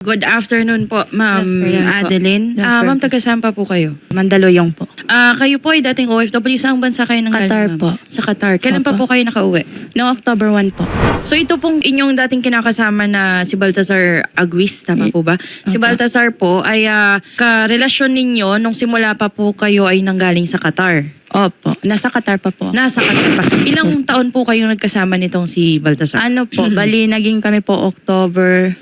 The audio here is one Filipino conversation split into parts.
Good afternoon po, Ma'am Good afternoon po. Adeline. Good Ah, ma'am, afternoon. taga saan pa po kayo? Mandaluyong po. Ah, kayo po ay dating OFW. Saang bansa kayo nang Qatar galing, ma'am? po. Sa Qatar. Kailan pa Opo. po kayo nakauwi? Noong October 1 po. So ito pong inyong dating kinakasama na si Baltazar Aguis, tama po ba? Si opo. Baltazar po ay ah, karelasyon ninyo nung simula pa po kayo ay nanggaling sa Qatar. Opo. Nasa Qatar pa po. Nasa Qatar pa. Ilang taon po kayong nagkasama nitong si Baltazar? ano po, bali naging kami po October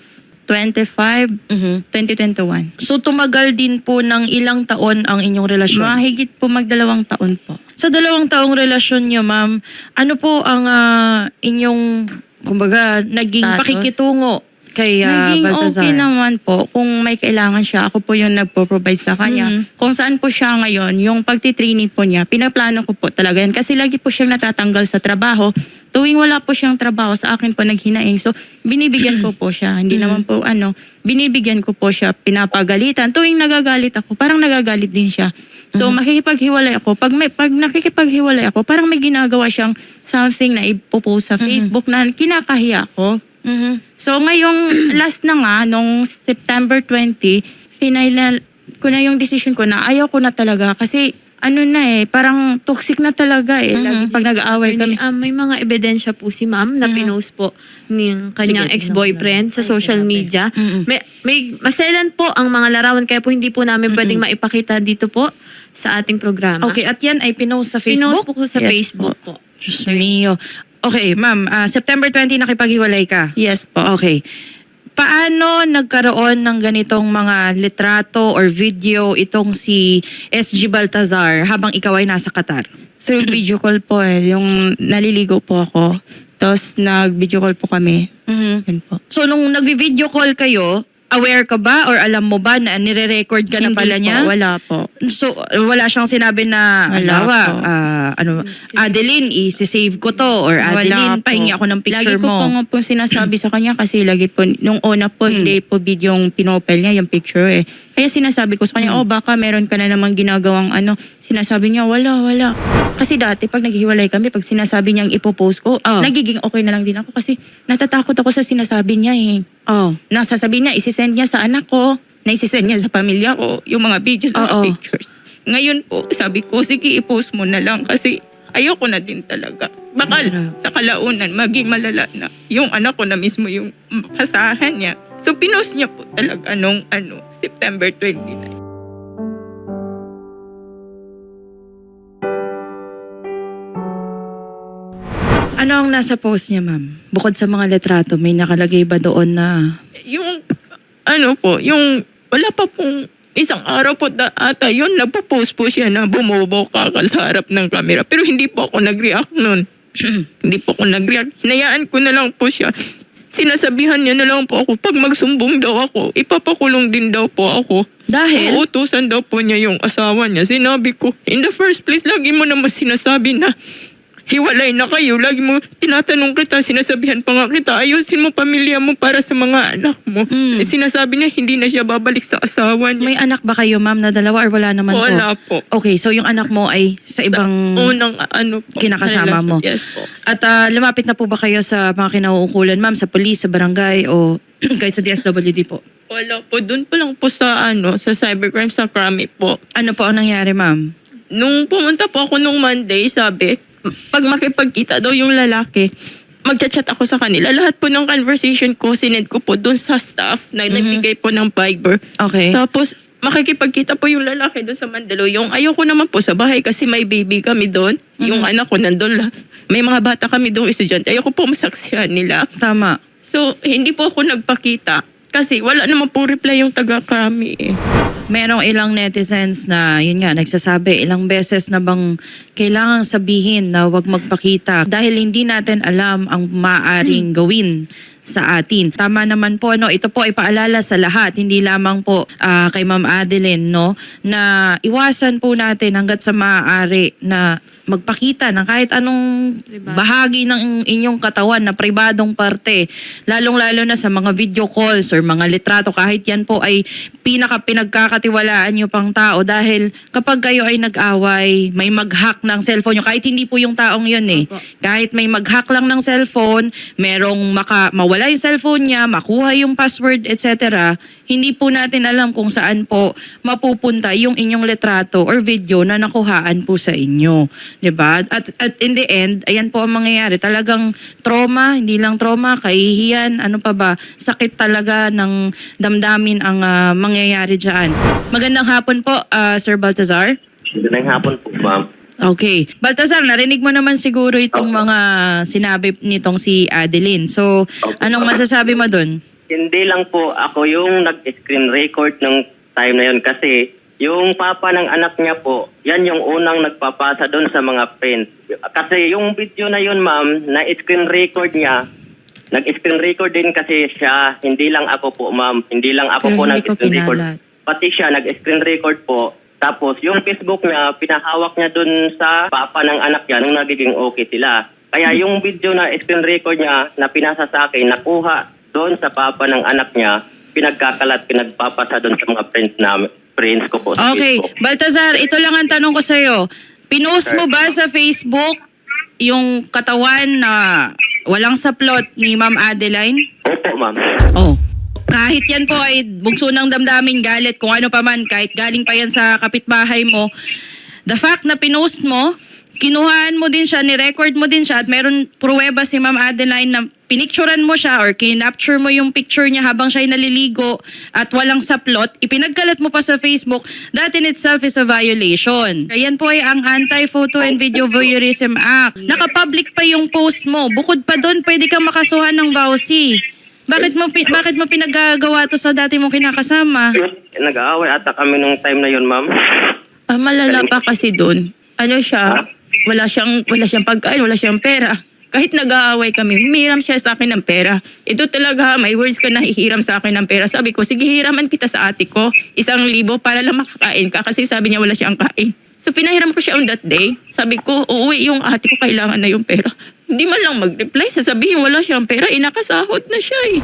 25, Mhm. 2021. So tumagal din po ng ilang taon ang inyong relasyon? Mahigit po magdalawang taon po. Sa dalawang taong relasyon niyo, ma'am, ano po ang ah, inyong, kumbaga, naging Status? pakikitungo kay ah, Naging Baltazar? okay naman po. Kung may kailangan siya, ako po yung nagpo-provide sa kanya. Mhm. Kung saan po siya ngayon, yung pagtitraining po niya, pinaplano ko po talaga yan. Kasi lagi po siyang natatanggal sa trabaho. Tuwing wala po siyang trabaho, sa akin po naghinaing. So, binibigyan ko po siya. Hindi naman po ano, binibigyan ko po siya, pinapagalitan. Tuwing nagagalit ako, parang nagagalit din siya. So, makikipaghiwalay ako. Pag, may, pag nakikipaghiwalay ako, parang may ginagawa siyang something na ipopost sa Facebook na kinakahiya ko. Mhm. So ngayong last na nga, nung September 20, final ko na yung decision ko na ayaw ko na talaga kasi ano na eh, parang toxic na talaga eh. Lagi pag nag-aaway kami. Um, may mga ebidensya po si ma'am na pinost po ng kanyang Sige, ex-boyfriend sa social media. May, may maselan po ang mga larawan kaya po hindi po namin pwedeng maipakita dito po sa ating programa. Okay, at yan ay pinost sa Pinost Facebook? po ko sa Yes Facebook po. Diyos mio. Okay, ma'am, ah, September 20 nakipaghiwalay ka? Yes po. Okay. Paano nagkaroon ng ganitong mga litrato or video itong si SG Baltazar habang ikaw ay nasa Qatar? Through video call po eh. Yung naliligo po ako. Tapos nag-video call po kami. Mhm. Yun po. So nung nagvi-video call kayo, aware ka ba or alam mo ba na nire-record ka na Hindi pala po, niya? Wala po. So wala siyang sinabi na Wala alawa, po. ah, ano, Adeline, i-save ko to or Adeline, po. pahingi ako ng picture lagi ko mo. po nga po sinasabi sa kanya kasi lagi po, nung una po, Hmm. hindi po video yung pinopel niya, yung picture eh. Kaya sinasabi ko sa kanya, Hmm. oh baka meron ka na namang ginagawang ano. Sinasabi niya, wala, wala. Kasi dati, pag naghiwalay kami, pag sinasabi niyang ipopost ko, Oh. nagiging okay na lang din ako kasi natatakot ako sa sinasabi niya eh. Oh. Nasasabi niya, isisend niya sa anak ko, na isisend niya sa pamilya ko, yung mga videos, mga Oo. pictures. Ngayon po, sabi ko, sige, i-post mo na lang kasi ayoko na din talaga. Baka Grabe. sa kalaunan, maging malala na yung anak ko na mismo yung pasahan niya. So, pinost niya po talaga nung ano, September 29. Ano ang nasa post niya, ma'am? Bukod sa mga litrato, may nakalagay ba doon na... Yung, ano po, yung wala pa pong isang araw po da, ata yun, nagpo-post po siya na bumubo ka ka sa harap ng camera. Pero hindi po ako nag-react nun. hindi po ako nag-react. Hinayaan ko na lang po siya. Sinasabihan niya na lang po ako, pag magsumbong daw ako, ipapakulong din daw po ako. Dahil? Uutusan daw po niya yung asawa niya. Sinabi ko, in the first place, lagi mo naman sinasabi na hiwalay na kayo. Lagi mo tinatanong kita, sinasabihan pa nga kita, ayusin mo pamilya mo para sa mga anak mo. Mm. Eh, Sinasabi niya, hindi na siya babalik sa asawa niya. May anak ba kayo, ma'am, na dalawa or wala naman Wala po? po. Okay, so yung anak mo ay sa ibang... Sa unang ano po. kinakasama mo. Yes po. At ah, lumapit na po ba kayo sa mga kinauukulan, ma'am, sa police, sa barangay o kahit sa DSWD po? Wala po. Doon pa lang po sa ano, sa cybercrime sa Krami po. Ano po ang nangyari, ma'am? Nung pumunta po ako nung Monday, sabi, pag makipagkita daw yung lalaki, magchat-chat ako sa kanila. Lahat po ng conversation ko, sinend ko po dun sa staff na nagbigay po ng Viber. Okay. Tapos, makikipagkita po yung lalaki doon sa Mandalo. Yung ayoko naman po sa bahay kasi may baby kami doon. Yung anak ko nandun lang. May mga bata kami doon estudyante. Ayoko po masaksihan nila. Tama. So, hindi po ako nagpakita. Kasi wala naman po reply yung taga-kami eh. Merong ilang netizens na, yun nga, nagsasabi ilang beses na bang kailangang sabihin na wag magpakita dahil hindi natin alam ang maaring gawin sa atin. Tama naman po, no? Ito po ay paalala sa lahat, hindi lamang po ah, kay Ma'am Adeline, no? Na iwasan po natin hanggat sa maaari na magpakita ng kahit anong bahagi ng inyong katawan na pribadong parte. Lalong-lalo na sa mga video calls or mga litrato kahit yan po ay pinaka pinagkakatiwalaan nyo pang tao dahil kapag kayo ay nag-away, may mag-hack ng cellphone nyo kahit hindi po yung taong yun eh. Kahit may mag-hack lang ng cellphone, merong maka, mawala mawala yung cellphone niya, makuha yung password, etc., hindi po natin alam kung saan po mapupunta yung inyong litrato or video na nakuhaan po sa inyo. ba? At, at in the end, ayan po ang mangyayari. Talagang trauma, hindi lang trauma, kahihiyan, ano pa ba, sakit talaga ng damdamin ang ah, mangyayari dyan. Magandang hapon po, ah, Sir Baltazar. Magandang hapon po, ma'am. Okay. Baltazar, narinig mo naman siguro itong mga sinabi nitong si Adeline. So, anong masasabi mo dun? Hindi lang po ako yung nag-screen record ng time na yun kasi yung papa ng anak niya po, yan yung unang nagpapasa doon sa mga friends. Kasi yung video na yun, ma'am, na screen record niya, nag-screen record din kasi siya. Hindi lang ako po, ma'am. Hindi lang ako Pero po hindi ko nag-screen record. pinalat. Pati siya nag-screen record po. Tapos yung Facebook niya, pinahawak niya dun sa papa ng anak niya nung nagiging okay sila. Kaya yung video na screen record niya na pinasa sa akin, nakuha doon sa papa ng anak niya, pinagkakalat, pinagpapasa doon sa mga friends namin, friends ko po sa Okay. Facebook. Baltazar, ito lang ang tanong ko sa'yo. Pinost mo ba sa Facebook yung katawan na walang saplot ni Ma'am Adeline? Opo, ma'am. Oh. Kahit yan po ay bugso ng damdamin, galit, kung ano pa man, kahit galing pa yan sa kapitbahay mo, the fact na pinost mo, kinuhaan mo din siya, ni-record mo din siya at meron pruweba si Ma'am Adeline na pinicturean mo siya or kinapture mo yung picture niya habang siya'y naliligo at walang saplot, ipinagkalat mo pa sa Facebook, that in itself is a violation. Ayan po ay ang Anti-Photo and Video Voyeurism Act. Nakapublic pa yung post mo. Bukod pa doon, pwede kang makasuhan ng vowsy. Bakit mo pi- bakit mo pinagagawa to sa dati mong kinakasama? Nag-aaway ata kami nung time na yun, ma'am. Ah, malala pa kasi doon. Ano siya, wala siyang, wala siyang pagkain, wala siyang pera. Kahit nag-aaway kami, humiram siya sa akin ng pera. Ito talaga, may words ka na hihiram sa akin ng pera. Sabi ko, sige hiraman kita sa ate ko, isang libo para lang makakain ka. Kasi sabi niya wala siyang kain. So pinahiram ko siya on that day. Sabi ko, uuwi yung ate ko, kailangan na yung pera. Hindi man lang mag-reply, sasabihin wala siyang pera, inakasahod na siya eh.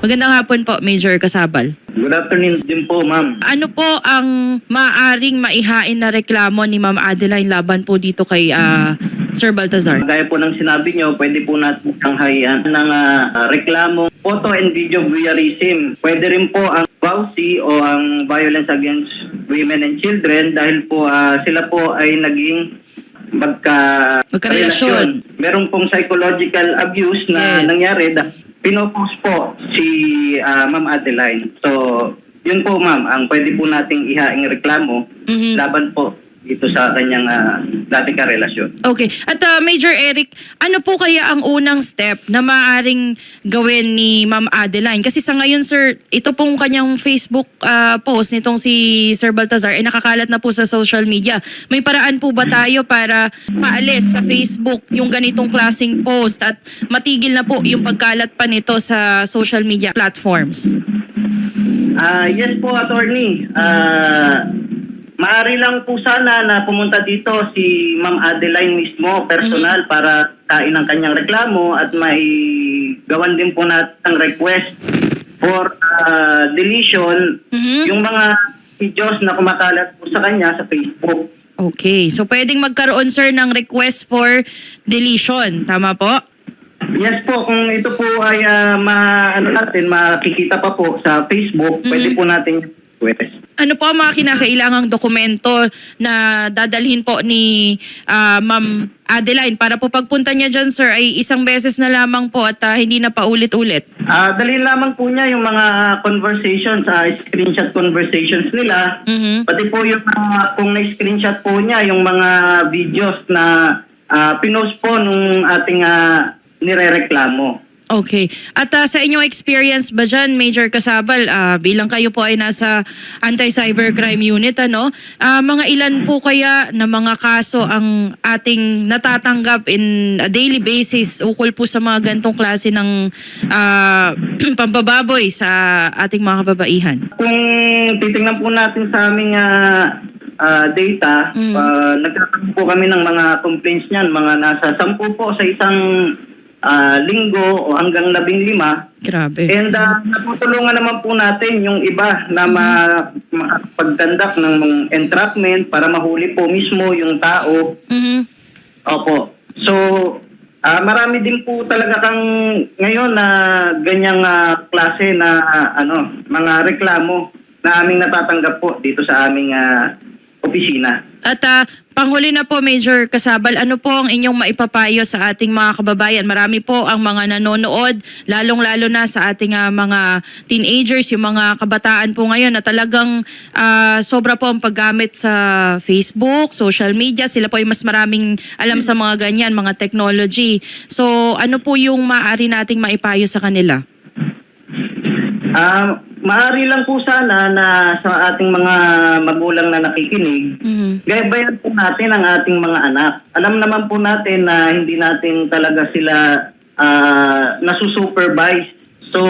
Magandang hapon po, Major Kasabal. Good afternoon din po, ma'am. Ano po ang maaring maihain na reklamo ni Ma'am Adeline laban po dito kay ah, Sir Baltazar? Gaya po ng sinabi nyo, pwede po natin sanghayan ng ah, reklamo photo and video voyeurism. Pwede rin po ang VAUSI o ang Violence Against Women and Children dahil po ah, sila po ay naging magka Magkarelasyon. Meron pong psychological abuse na Yes. nangyari dahil pinopost po si ah, Ma'am Adeline. So, yun po ma'am, ang pwede po nating ihaing reklamo Mhm. laban po dito sa kanyang uh, dating karelasyon. Okay. At ah, Major Eric, ano po kaya ang unang step na maaring gawin ni Ma'am Adeline? Kasi sa ngayon, sir, ito pong kanyang Facebook ah, post nitong si Sir Baltazar ay nakakalat na po sa social media. May paraan po ba tayo para maalis sa Facebook yung ganitong klasing post at matigil na po yung pagkalat pa nito sa social media platforms? Ah, yes po, attorney. Ah, maari lang po sana na pumunta dito si Ma'am Adeline mismo, personal, para kain ang kanyang reklamo at may gawan din po natin ang request for ah, deletion Mhm. yung mga videos na kumakalat po sa kanya sa Facebook. Okay. So pwedeng magkaroon, sir, ng request for deletion. Tama po? Yes po, kung ito po ay ah, ma, ano natin, makikita pa po sa Facebook, pwede po natin request. Ano po ang mga kinakailangang dokumento na dadalhin po ni ah, Ma'am Adeline para po pagpunta niya dyan, sir, ay isang beses na lamang po at ah, hindi na paulit-ulit? Ah, dali lamang po niya yung mga conversations, ah, screenshot conversations nila. Mhm. Pati po yung mga, kung na-screenshot po niya yung mga videos na ah, pinost po nung ating ah, nirereklamo. Okay. At ah, sa inyong experience ba dyan, Major Kasabal, ah, bilang kayo po ay nasa Anti-Cybercrime Unit, ano, ah, mga ilan po kaya na mga kaso ang ating natatanggap in a daily basis ukol po sa mga gantong klase ng ah, pambababoy sa ating mga kababaihan? Kung titingnan po natin sa aming ah, data, Mm. ah, nagkakaroon po kami ng mga complaints niyan, mga nasa 10 po sa isang ah, linggo o hanggang labing lima. Grabe. And uh, natutulungan naman po natin yung iba na ma- makapagdandak ng mga entrapment para mahuli po mismo yung tao. Mhm. Opo. So, Ah, marami din po talaga kang ngayon na ganyang ah, klase na ah, ano, mga reklamo na aming natatanggap po dito sa aming ah, opisina. At ah, panghuli na po, Major Kasabal, ano po ang inyong maipapayo sa ating mga kababayan? Marami po ang mga nanonood, lalong-lalo na sa ating ah, mga teenagers, yung mga kabataan po ngayon na talagang ah, sobra po ang paggamit sa Facebook, social media. Sila po ay mas maraming alam sa mga ganyan, mga technology. So ano po yung maaari nating maipayo sa kanila? Ah, maaari lang po sana na sa ating mga magulang na nakikinig, Mhm. gabayan po natin ang ating mga anak. Alam naman po natin na hindi natin talaga sila ah, nasusupervise. So,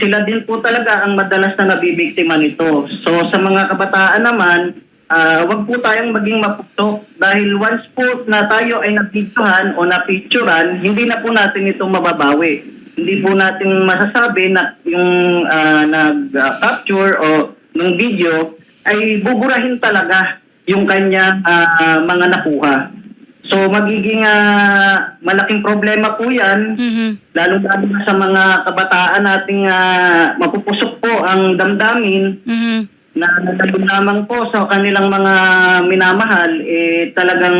sila din po talaga ang madalas na nabibiktima nito. So, sa mga kabataan naman, ah, wag po tayong maging mapuktok dahil once po na tayo ay napictuhan o napicturan, hindi na po natin ito mababawi. Hindi po natin masasabi na yung ah, nag-capture o ng video ay buburahin talaga yung kanyang ah, mga nakuha. So magiging ah, malaking problema po yan, Mhm. lalo-lalo na sa mga kabataan nating ah, mapupusok po ang damdamin Mhm. na nandun lamang po sa kanilang mga minamahal, eh talagang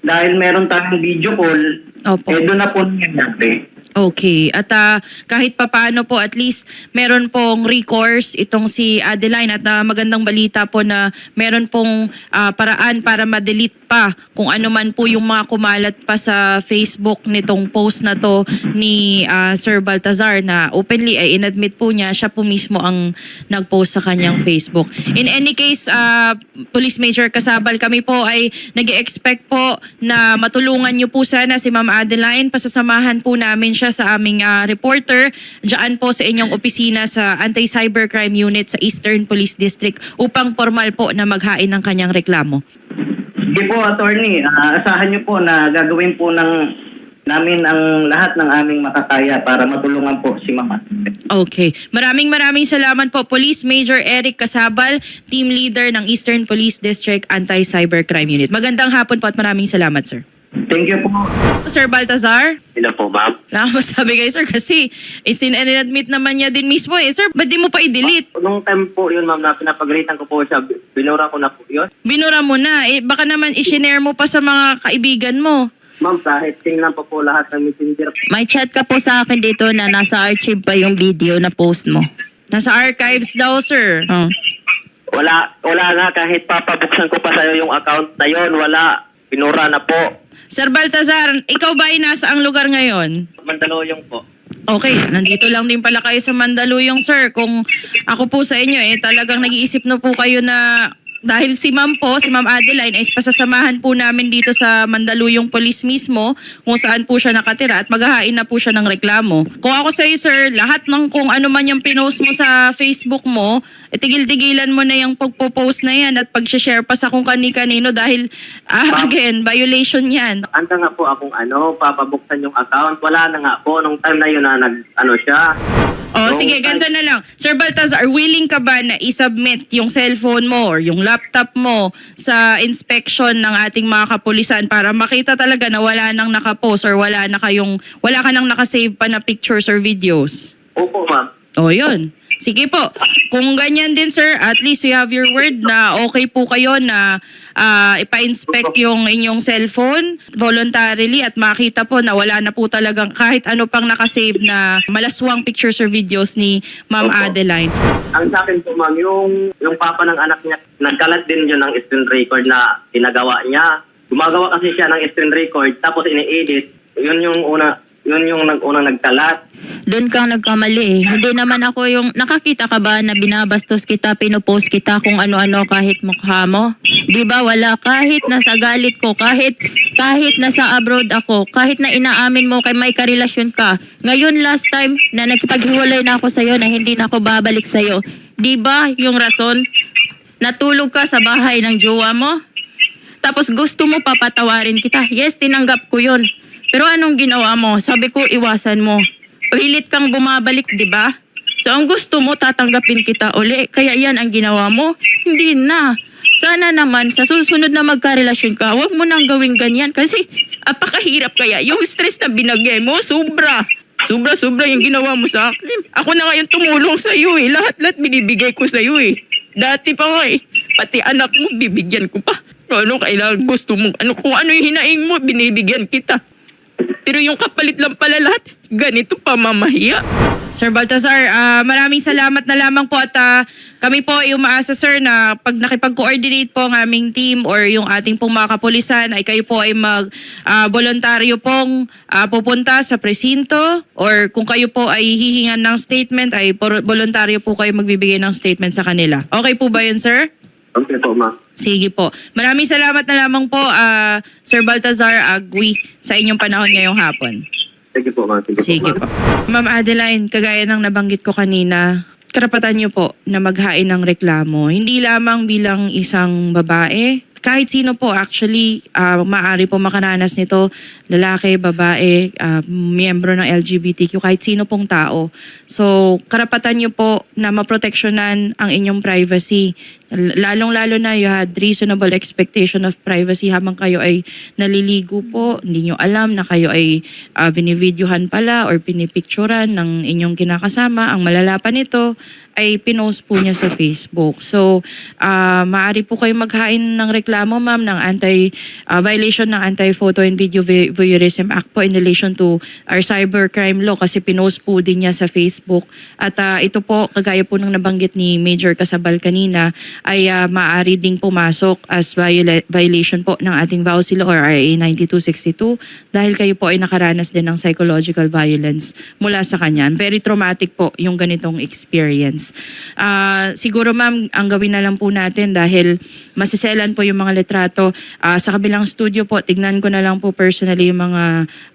dahil meron tayong video call, Opo. eh doon na po nangyayari. Okay. At ah, kahit papaano po, at least meron pong recourse itong si Adeline at ah, magandang balita po na meron pong ah, paraan para ma-delete pa kung ano man po yung mga kumalat pa sa Facebook nitong post na to ni ah, Sir Baltazar na openly ay inadmit po niya siya po mismo ang nag-post sa kanyang Facebook. In any case, ah, Police Major Kasabal, kami po ay nag expect po na matulungan niyo po sana si Ma'am Adeline. Pasasamahan po namin siya sa aming ah, reporter dyan po sa inyong opisina sa Anti-Cybercrime Unit sa Eastern Police District upang formal po na maghain ng kanyang reklamo. Sige po, attorney. Ah, asahan niyo po na gagawin po ng namin ang lahat ng aming makakaya para matulungan po si Mama. Okay. Maraming maraming salamat po Police Major Eric Kasabal, Team Leader ng Eastern Police District Anti-Cybercrime Unit. Magandang hapon po at maraming salamat, sir. Thank you po. Sir Baltazar? Sino po, ma'am? Wala akong masabi kayo, sir, kasi isin-admit naman niya din mismo eh. Sir, ba't di mo pa i-delete? Nung time po yun, ma'am, na pinapagalitan ko po siya, binura ko na po yun. Binura mo na. Eh, baka naman i-share mo pa sa mga kaibigan mo. Ma'am, kahit tingnan pa po lahat ng messenger. May chat ka po sa akin dito na nasa archive pa yung video na post mo. Nasa archives daw, sir. Oh. Wala, wala nga, kahit papabuksan ko pa sa'yo yung account na yon wala. Binura na po. Sir Baltazar, ikaw ba ay nasa ang lugar ngayon? Mandaluyong po. Okay, nandito lang din pala kayo sa Mandaluyong, sir. Kung ako po sa inyo, eh, talagang nag-iisip na po kayo na dahil si ma'am po, si ma'am Adeline, ay pasasamahan po namin dito sa Mandaluyong Police mismo kung saan po siya nakatira at maghahain na po siya ng reklamo. Kung ako sa iyo, sir, lahat ng kung ano man yung pinost mo sa Facebook mo, eh, tigil-tigilan mo na yung pagpo-post na yan at pag-share pa sa kung kani-kanino dahil, ah, again, violation yan. Anda nga po akong ano, papabuksan yung account. Wala na nga po nung time na yun na nag, ano siya. Oh, sige, ganito na lang. Sir Baltazar, willing ka ba na isubmit yung cellphone mo or yung laptop mo sa inspection ng ating mga kapulisan para makita talaga na wala nang nakapost or wala na kayong, wala ka nang nakasave pa na pictures or videos? Opo, ma'am. Oh, yun. Sige po. Kung ganyan din, sir, at least you have your word na okay po kayo na ah, ipa-inspect yung inyong cellphone voluntarily at makita po na wala na po talagang kahit ano pang nakasave na malaswang pictures or videos ni Ma'am Opo. Adeline. Ang sa akin po, ma'am, yung, yung papa ng anak niya, nagkalat din yun ng screen record na ginagawa niya. Gumagawa kasi siya ng screen record, tapos ini-edit. Yun yung una, yun yung nag, unang nagkalat. Doon kang nagkamali eh. Hindi naman ako yung... Nakakita ka ba na binabastos kita, pinupost kita kung ano-ano kahit mukha mo? Di ba wala? Kahit nasa galit ko, kahit, kahit nasa abroad ako, kahit na inaamin mo kay may karelasyon ka. Ngayon last time na nakipaghiwalay na ako sa'yo na hindi na ako babalik sa'yo. Di ba yung rason? Natulog ka sa bahay ng jowa mo? Tapos gusto mo papatawarin kita. Yes, tinanggap ko yun. Pero anong ginawa mo? Sabi ko, iwasan mo. Pilit kang bumabalik, di ba? So ang gusto mo, tatanggapin kita uli. Kaya yan ang ginawa mo. Hindi na. Sana naman, sa susunod na magkarelasyon ka, huwag mo nang gawing ganyan. Kasi Apakahirap kaya. Yung stress na binagay mo, sobra. Sobra, sobra yung ginawa mo sa akin. Ako na ngayon tumulong sa iyo eh. Lahat-lahat binibigay ko sa iyo eh. Dati pa nga eh. Pati anak mo, bibigyan ko pa. Ano kailangan gusto mo. Ano, kung ano yung hinaing mo, binibigyan kita. Pero yung kapalit lang pala lahat, ganito pa mamahiya. Sir Baltazar, ah, maraming salamat na lamang po at ah, kami po ay umaasa sir na pag nakipag-coordinate po ang aming team or yung ating pong mga kapulisan ay kayo po ay mag ah, voluntaryo pong ah, pupunta sa presinto or kung kayo po ay hihingan ng statement ay por- voluntaryo po kayo magbibigay ng statement sa kanila. Okay po ba yun sir? Okay po, ma'am. Sige po. Maraming salamat na lamang po ah, Sir Baltazar Agui sa inyong panahon ngayong hapon. Sige po, ma'am. Sige po. Ma'am Adeline, kagaya ng nabanggit ko kanina, karapatan niyo po na maghain ng reklamo. Hindi lamang bilang isang babae, kahit sino po actually ah, maaari po makaranas nito, lalaki, babae, ah, miyembro ng LGBTQ, kahit sino pong tao. So, karapatan niyo po na maproteksyonan ang inyong privacy. Lalong-lalo na you had reasonable expectation of privacy habang kayo ay naliligo po, hindi nyo alam na kayo ay uh, binivideohan pala or pinipicturan ng inyong kinakasama. Ang malala pa nito ay pinost po niya sa Facebook. So, ah, maaari po kayo maghain ng reklamo, ma'am, ng anti, ah, violation ng Anti-Photo and Video Vi- Voyeurism Act po in relation to our cybercrime law kasi pinost po din niya sa Facebook. At ah, ito po, kagaya po ng nabanggit ni Major Casabal kanina, ay ah, maaari ding pumasok as viola- violation po ng ating VAUSI law or RA 9262 dahil kayo po ay nakaranas din ng psychological violence mula sa kanya. Very traumatic po yung ganitong experience. Ah, siguro ma'am, ang gawin na lang po natin dahil masiselan po yung mga litrato. Ah, sa kabilang studio po, tignan ko na lang po personally yung mga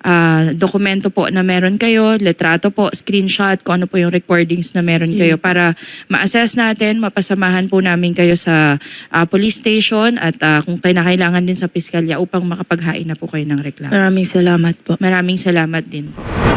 ah, dokumento po na meron kayo, litrato po, screenshot, kung ano po yung recordings na meron kayo para ma-assess natin, mapasamahan po namin kayo sa ah, police station at ah, kung kinakailangan din sa piskalya upang makapaghain na po kayo ng reklamo. Maraming salamat po. Maraming salamat din po.